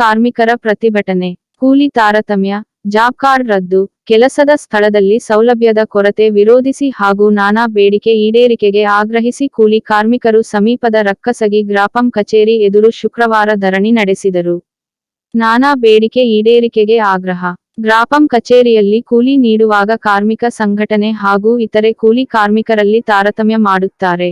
ಕಾರ್ಮಿಕರ ಪ್ರತಿಭಟನೆ. ಕೂಲಿ ತಾರತಮ್ಯ ಜಾಬ್ ಕಾರ್ಡ್ ರದ್ದು, ಕೆಲಸದ ಸ್ಥಳದಲ್ಲಿ ಸೌಲಭ್ಯದ ಕೊರತೆ ವಿರೋಧಿಸಿ ಹಾಗೂ ನಾನಾ ಬೇಡಿಕೆ ಈಡೇರಿಕೆಗೆ ಆಗ್ರಹಿಸಿ ಕೂಲಿ ಕಾರ್ಮಿಕರು ಸಮೀಪದ ರಕ್ಕಸಗಿ ಗ್ರಾಪಂ ಕಚೇರಿ ಎದುರು ಶುಕ್ರವಾರ ಧರಣಿ ನಡೆಸಿದರು. ನಾನಾ ಬೇಡಿಕೆ ಈಡೇರಿಕೆಗೆ ಆಗ್ರಹ. ಗ್ರಾಪಂ ಕಚೇರಿಯಲ್ಲಿ ಕೂಲಿ ನೀಡುವಾಗ ಕಾರ್ಮಿಕ ಸಂಘಟನೆ ಹಾಗೂ ಇತರೆ ಕೂಲಿ ಕಾರ್ಮಿಕರಲ್ಲಿ ತಾರತಮ್ಯ ಮಾಡುತ್ತಾರೆ.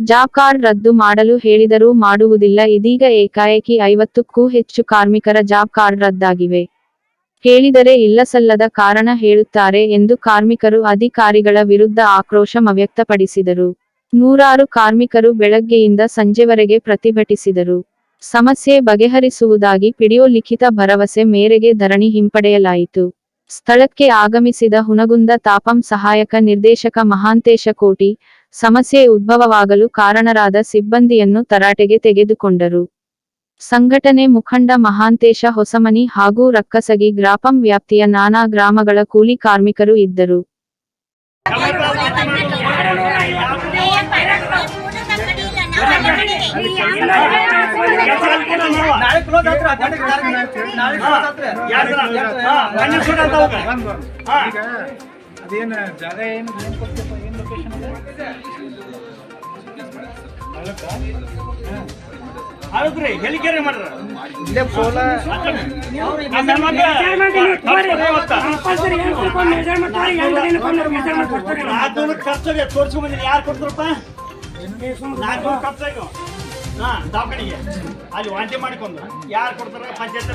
ಜಾಬ್ ಕಾರ್ಡ್ ರದ್ದು ಮಾಡಲು ಹೇಳಿದರೂ ಮಾಡುವುದಿಲ್ಲ. ಇದೀಗ ಏಕಾಏಕಿ ಐವತ್ತಕ್ಕೂ ಹೆಚ್ಚು ಕಾರ್ಮಿಕರ ಜಾಬ್ ಕಾರ್ಡ್ ರದ್ದಾಗಿವೆ. ಕೇಳಿದರೆ ಇಲ್ಲಸಲ್ಲದ ಕಾರಣ ಹೇಳುತ್ತಾರೆ ಎಂದು ಕಾರ್ಮಿಕರು ಅಧಿಕಾರಿಗಳ ವಿರುದ್ಧ ಆಕ್ರೋಶ ವ್ಯಕ್ತಪಡಿಸಿದರು. ನೂರಾರು ಕಾರ್ಮಿಕರು ಬೆಳಗ್ಗೆಯಿಂದ ಸಂಜೆವರೆಗೆ ಪ್ರತಿಭಟಿಸಿದರು. ಸಮಸ್ಯೆ ಬಗೆಹರಿಸುವುದಾಗಿ ಪಿಡಿಯೋ ಲಿಖಿತ ಭರವಸೆ ಮೇರೆಗೆ ಧರಣಿ ಹಿಂಪಡೆಯಲಾಯಿತು. ಸ್ಥಳಕ್ಕೆ ಆಗಮಿಸಿದ ಹುನಗುಂದ ತಾಪಂ ಸಹಾಯಕ ನಿರ್ದೇಶಕ ಮಹಾಂತೇಶ ಕೋಟಿ ಸಮಸ್ಯೆ ಉದ್ಭವವಾಗಲು ಕಾರಣರಾದ ಸಿಬ್ಬಂದಿಯನ್ನು ತರಾಟೆಗೆ ತೆಗೆದುಕೊಂಡರು. ಸಂಘಟನೆ ಮುಖಂಡ ಮಹಾಂತೇಶ ಹೊಸಮನಿ ಹಾಗೂ ರಕ್ಕಸಗಿ ಗ್ರಾಪಂ ವ್ಯಾಪ್ತಿಯ ನಾನಾ ಗ್ರಾಮಗಳ ಕೂಲಿ ಕಾರ್ಮಿಕರು ಇದ್ದರು. ಅದೇನು ಜಾಗ ಏನು ಏನು ಲೊಕೇಶನ್ ಹೌದ್ರಿ ಹೆಲಿಕೆರೆ ಮಾಡ್ರ. ಇಲ್ಲೇ ನಾಲ್ಕುನೂರು ಖರ್ಚಾಗ ತೋರ್ಸ್ಕೊಂಡ್ ಬಂದಿನಿ ಯಾರು ಕೊಡ್ತಾರಪ್ಪ? ನಾಲ್ಕುನೂರು ಖರ್ಚಾಗ ಹಾ ದವಾಖಾನಿಗೆ. ಅಲ್ಲಿ ವಾಂತಿ ಮಾಡಿಕೊಂಡು. ಯಾರು ಕೊಡ್ತಾರ? ಪಂಚಾಯತ್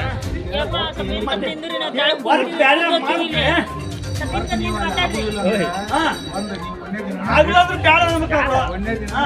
ಹಾ.